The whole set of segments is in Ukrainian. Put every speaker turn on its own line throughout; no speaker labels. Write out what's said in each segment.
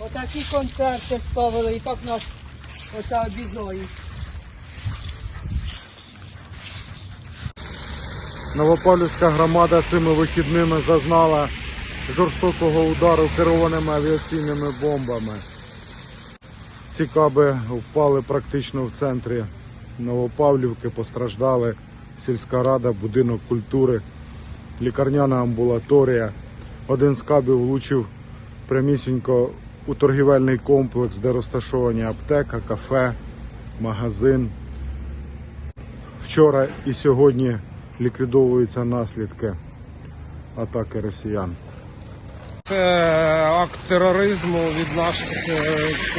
Отакі концерти ставили, і так нас оце обіжають.
Новопавлівська громада цими вихідними зазнала жорстокого удару керованими авіаційними бомбами. Ці каби впали практично в центрі Новопавлівки, постраждали сільська рада, будинок культури, лікарняна амбулаторія. Один з кабів влучив прямісінько у торгівельний комплекс, де розташовані аптека, кафе, магазин. Вчора і сьогодні ліквідовуються наслідки атаки росіян.
Це акт тероризму від наших е,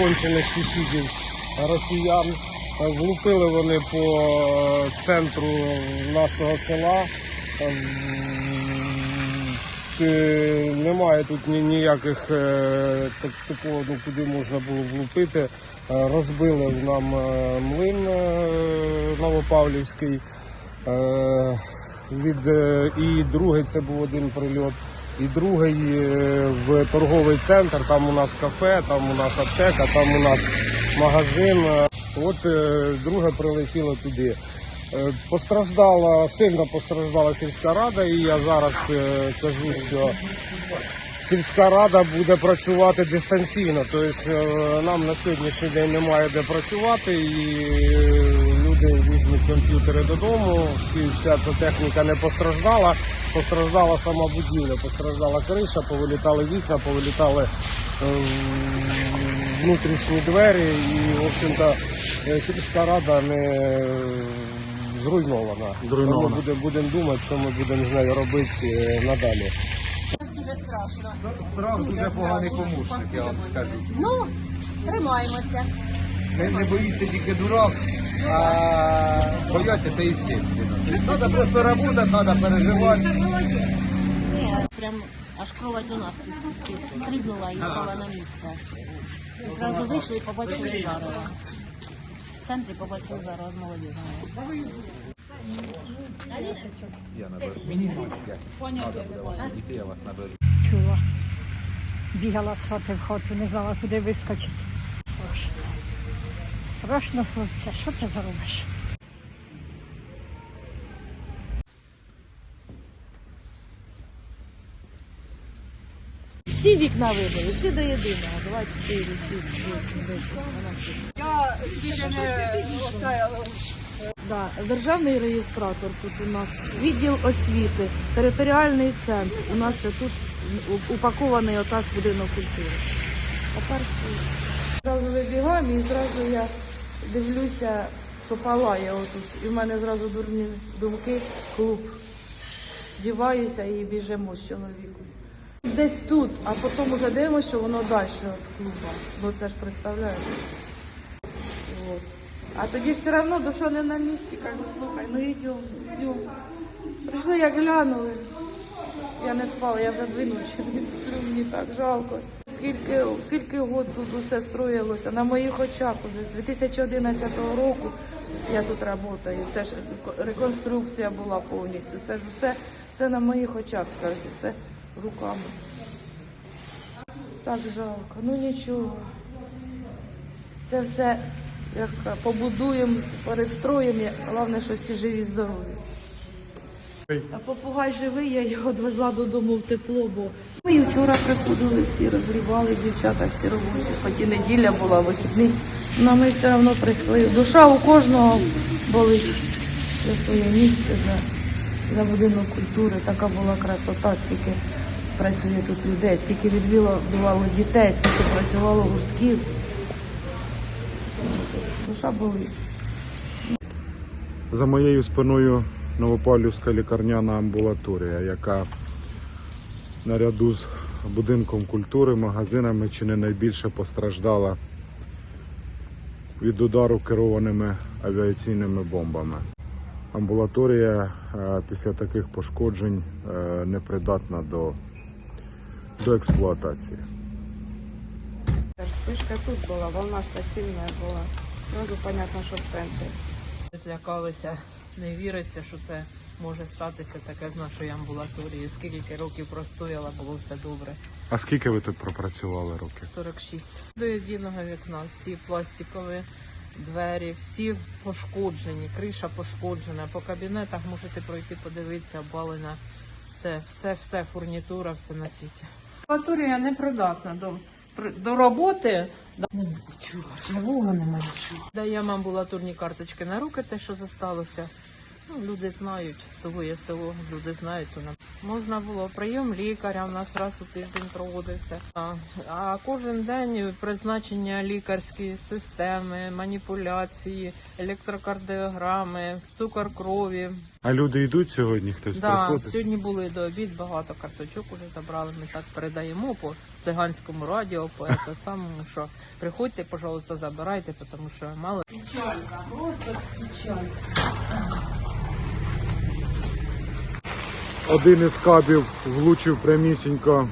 кончених сусідів росіян. Е, Влупили вони по е, центру нашого села. Е, Немає тут ніяких е, так- такого, ну, куди можна було влупити. Е, Розбили нам млин Новопавлівський. Від, і другий це був один прильот. І другий в торговий центр, там у нас кафе, там у нас аптека, там у нас магазин. От друге прилетіло туди. Е, Постраждала, сильно постраждала сільська рада, і я зараз е, кажу, що сільська рада буде працювати дистанційно. Тобто е, нам на сьогоднішній день немає де працювати, і люди візьмуть комп'ютери додому. Всі вся ця техніка не постраждала. Постраждала сама будівля, постраждала криша, повилітали вікна, повилітали внутрішні двері, і в общем-то сільська рада не зруйнована.
Зруйнована.
Тому будемо будемо думати, що ми будемо з нею робити е, надалі.
Дуже страшно.
Страх дуже поганий помощник, я вам скажу.
Ну, тримаємося.
Не, не боїться тільки дурак, а бояться це естественно. Треба просто працювати, треба переживати.
Ні, прям аж кровать у нас підстрибнула і стала на місце. Зразу вийшли і побачили зарево. Центрі побачили зараз молоді.
Я наберу. Наберу.
чула. Бігала з хати в хату, не знала, куди вискочити. Страшно. Страшно, хлопця, що ти зробиш?
Всі вікна вибили, всі до єдиного. 2, 4, 6, 8, 10, 12.
Да, державний реєстратор тут у нас, відділ освіти, територіальний центр. У нас тут упакований отак будинок культури. Зразу вибігаємо і зразу я дивлюся, що палає отут. І в мене зразу дурні думки, клуб. Діваюся і біжимо з чоловіком. Десь тут, а потім вже дивимося, що воно далі від клуба. Бо це ж представляєте. От. А тоді все одно душа не на місці. Кажу, слухай, ну йдемо, йдемо. Прийшли, як глянули. Я не спала, я вже дві ночі не сплю, мені так жалко. Скільки, скільки год тут усе строїлося на моїх очах. З 2011 року я тут працюю. Це ж реконструкція була повністю. Це ж все, все на моїх очах, скажіть, все руками. Так жалко. Ну нічого. Це все, як сказати, побудуємо, перестроїмо. Головне, що всі живі, здорові. А попугай живий, я його відвезла додому в тепло, бо ми і вчора приходили, всі розгрібали, дівчата, всі робочі. Хоч і неділя була, вихідний. Але ми все одно прийшли. Душа у кожного болить за своє місце, за, за будинок культури. Така була красота, скільки працює тут людей, скільки відвідувало дітей, скільки працювало гуртків Душа болить.
За моєю спиною Новопавлівська лікарняна амбулаторія, яка наряду з будинком культури, магазинами чи не найбільше постраждала від удару керованими авіаційними бомбами. Амбулаторія е, після таких пошкоджень е, непридатна до, до експлуатації.
Вспышка тут была, волна что сильная была. Сразу понятно, что в центре.
Злякалися, не віриться, що це
може статися таке з нашою амбулаторією. Скільки років простояла, було все добре.
А скільки ви тут пропрацювали років?
46. До єдиного вікна всі пластикові двері, всі пошкоджені, криша пошкоджена. По кабінетах можете пройти, подивитися, обвалена. Все, все, все, фурнітура, все на світі. Амбулаторія непридатна до, до роботи. Немає чого, живого немає нічого. Даємо амбулаторні карточки на руки, те, що зосталося. Ну, люди знають, село є село, люди знають, то нам можна було прийом лікаря. У нас раз у тиждень проводився. А, а кожен день призначення лікарські системи, маніпуляції, електрокардіограми, цукор крові.
А люди йдуть сьогодні? Хтось
Да,
приходить?
сьогодні були до обід, багато карточок уже забрали. Ми так передаємо по циганському радіо, по це самому, що приходьте, пожалуйста, забирайте, тому що мало. Печалька, просто печалька.
Один із кабів влучив прямісінько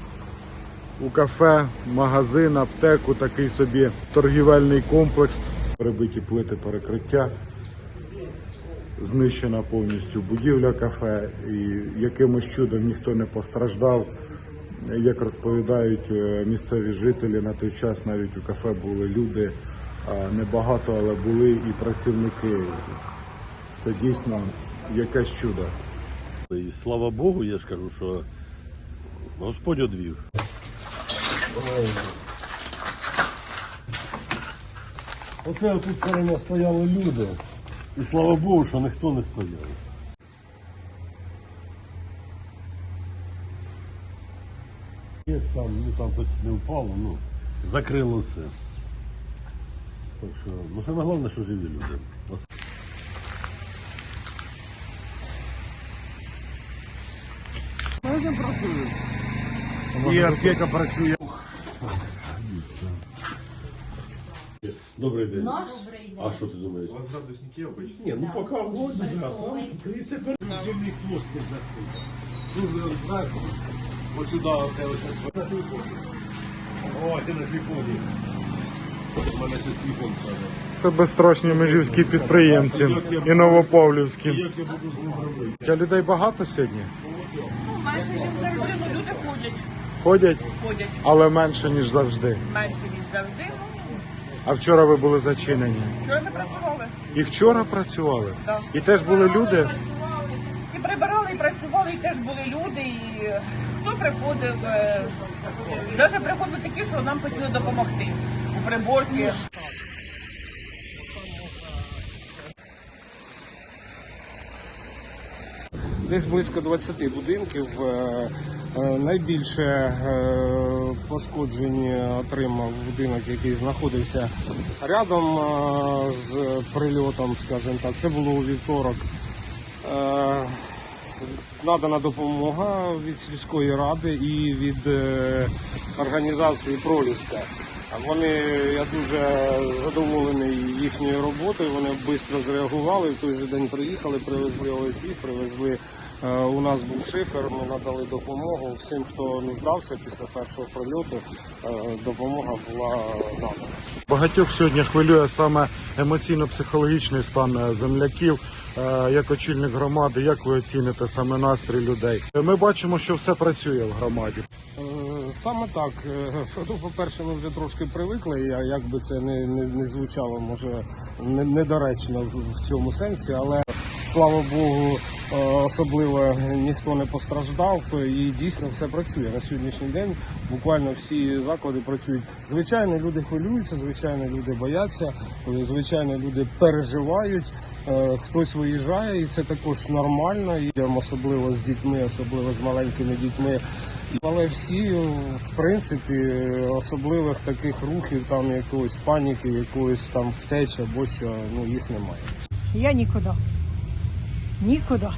у кафе, магазин, аптеку, такий собі торгівельний комплекс. Перебиті плити перекриття, знищена повністю будівля кафе, і якимось чудом ніхто не постраждав. Як розповідають е, місцеві жителі, на той час навіть у кафе були люди, небагато, але були і працівники. Це дійсно якесь чудо.
І слава Богу, я ж кажу, що Господь одвів. Оце тут все стояли люди. І слава Богу, що ніхто не стояв. Там, ну там хоч не впало, ну, закрило все. Так що, ну саме головне, що живі люди. Оце. І аптека працює. Добрий день. А що ти думаєш? У вас градусники обычно? Ні, ну поки годно, да. Це переживний плоский закрито. Ну, зверху. Ось сюди, оце, оце. О, ти на телефоні. У мене ще телефон стане.
Це безстрашні межівські підприємці і новопавлівські.
Як я буду з ним робити?
А людей багато сьогодні?
Менше, ніж завжди, ну люди ходять,
Ходять,
ходять
але менше, ніж завжди.
менше, ніж завжди.
А вчора ви були зачинені.
Вчора ми працювали.
І вчора працювали.
Так.
І теж були люди.
І прибирали, і працювали, і теж були люди. І хто приходив, е, навіть приходили такі, що нам хотіли допомогти у приборці.
Десь близько 20 будинків. Е, е, Найбільше е, пошкоджені отримав будинок, який знаходився рядом з прильотом, скажімо так. Це було у вівторок. Надана допомога від сільської ради і від організації Проліска. Вони, я дуже задоволений їхньою роботою. Вони швидко зреагували. В той же день приїхали, привезли ОСБ, привезли. е, У нас був шифер. Ми надали допомогу всім, хто нуждався після першого прильоту. е, Допомога була надана.
Багатьох сьогодні хвилює саме емоційно-психологічний стан е, земляків. Як очільник громади, як ви оціните саме настрій людей? Ми бачимо, що все працює в громаді.
Саме так. Е, Ну, по-перше, ми вже трошки привикли, як би це не, не, не звучало, може недоречно в, цьому сенсі, але слава Богу, е, особливо ніхто не постраждав і дійсно все працює. На сьогоднішній день буквально всі заклади працюють. Звичайно, люди хвилюються, звичайно, люди бояться, звичайно, люди переживають. Е, Хтось виїжджає, і це також нормально. І особливо з дітьми, особливо з маленькими дітьми. Але всі, в принципі, особливих таких рухів, там якоїсь паніки, якоїсь там втечі або що, ну їх немає.
Я нікуди. Нікуди.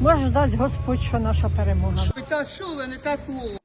Може дасть Господь, що наша перемога.
Та що ви, не те слово.